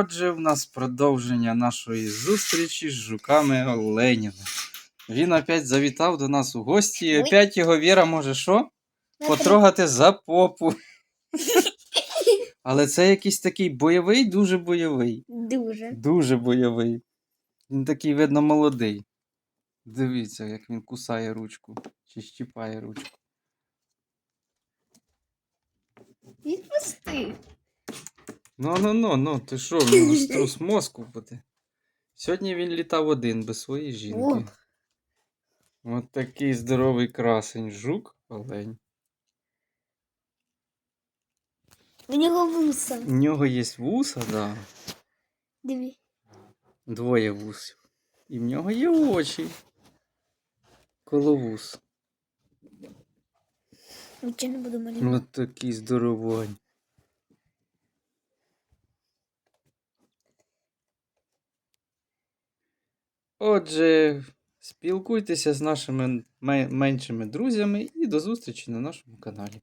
Отже, в нас продовження нашої зустрічі з жуками Оленіна. Він опять завітав до нас у гості, і опять його Віра може що? Потрогати за попу. Але це якийсь такий бойовий, дуже бойовий. Дуже. Дуже бойовий. Він такий, видно, молодий. Дивіться, як він кусає ручку чи щіпає ручку. Відпусти. Ну, ну, ну, ну, ти що, в нього струс мозку буде. Сьогодні він літав один без своєї жінки. От такий здоровий красень жук, олень. У нього вуса. У нього є вуса, да. Диві. Двоє вусів. І в нього є очі. Коло вус. Нічого не буду. От такий здоровань. Отже, спілкуйтеся з нашими меншими друзями і до зустрічі на нашому каналі.